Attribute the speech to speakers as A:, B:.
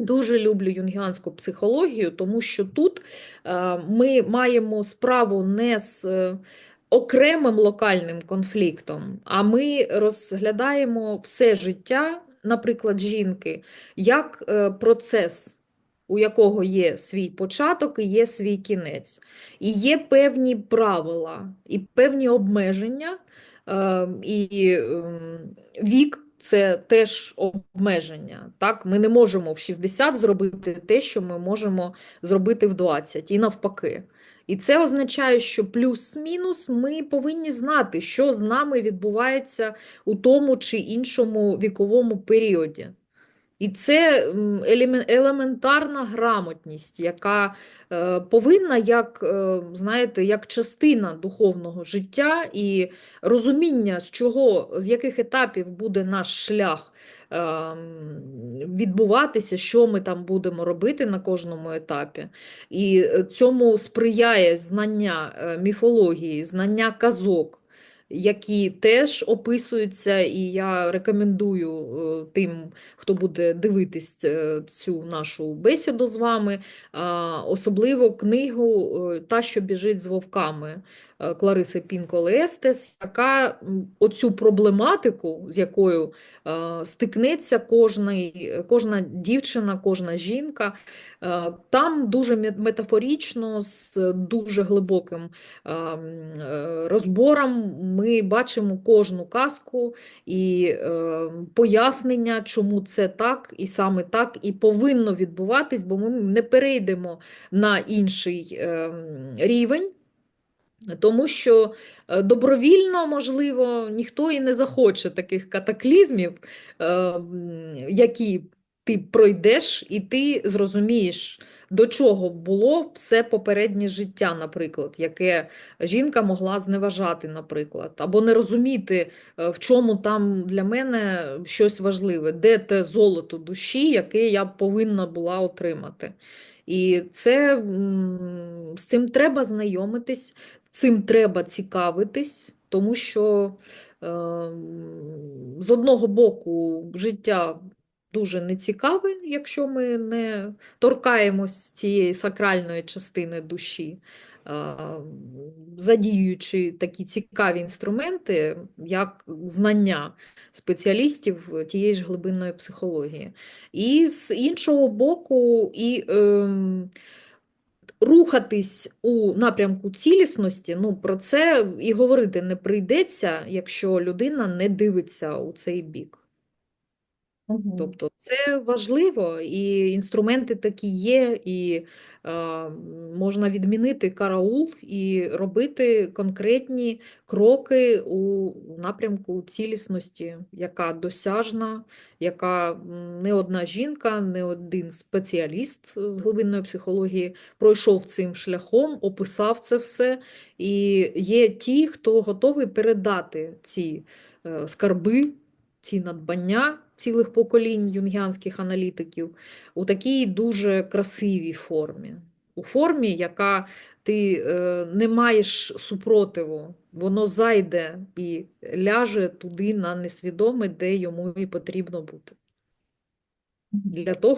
A: Дуже люблю юнгіанську психологію, тому що тут е, ми маємо справу не з е, окремим локальним конфліктом, а ми розглядаємо все життя, наприклад, жінки, як е, процес, у якого є свій початок і є свій кінець. І є певні правила і певні обмеження, і ем, вік це теж обмеження. Так? Ми не можемо в 60 зробити те, що ми можемо зробити в 20, і навпаки. І це означає, що плюс-мінус ми повинні знати, що з нами відбувається у тому чи іншому віковому періоді. І це елементарна грамотність, яка е, повинна, як, е, знаєте, як частина духовного життя і розуміння, з чого, з яких етапів буде наш шлях е, відбуватися, що ми там будемо робити на кожному етапі. І цьому сприяє знання міфології, знання казок які теж описуються, і я рекомендую е, тим, хто буде дивитись е, цю нашу бесіду з вами, особливо книгу е, Та, що біжить з вовками Клариси Пінколе Естес, яка оцю проблематику, з якою е, стикнеться кожний, кожна дівчина, кожна жінка, е, там дуже мет- метафорично, з дуже глибоким е, е, розбором ми бачимо кожну казку і е, пояснення, чому це так, і саме так, і повинно відбуватись, бо ми не перейдемо на інший е, рівень. Тому що е, добровільно, можливо, ніхто і не захоче таких катаклізмів, е, які ти пройдеш, і ти зрозумієш, до чого було все попереднє життя, наприклад, яке жінка могла зневажати, наприклад, або не розуміти, е, в чому там для мене щось важливе, де те золото душі, яке я повинна була отримати. І це з цим треба знайомитись, цим треба цікавитись, тому що е, з одного боку життя дуже нецікаве, якщо ми не торкаємось цієї сакральної частини душі, е, задіюючи такі цікаві інструменти, як знання спеціалістів тієї ж глибинної психології. І з іншого боку, і ем, рухатись у напрямку цілісності, ну про це і говорити не прийдеться, якщо людина не дивиться у цей бік. Тобто це важливо, і інструменти такі є, і е, можна відмінити караул і робити конкретні кроки у напрямку цілісності, яка досяжна, яка не одна жінка, не один спеціаліст з глибинної психології пройшов цим шляхом, описав це все. І є ті, хто готовий передати ці е, скарби ці надбання цілих поколінь юнгіанських аналітиків у такій дуже красивій формі. У формі, яка ти е, не маєш супротиву, воно зайде і ляже туди на несвідоме, де йому і потрібно бути. Для того,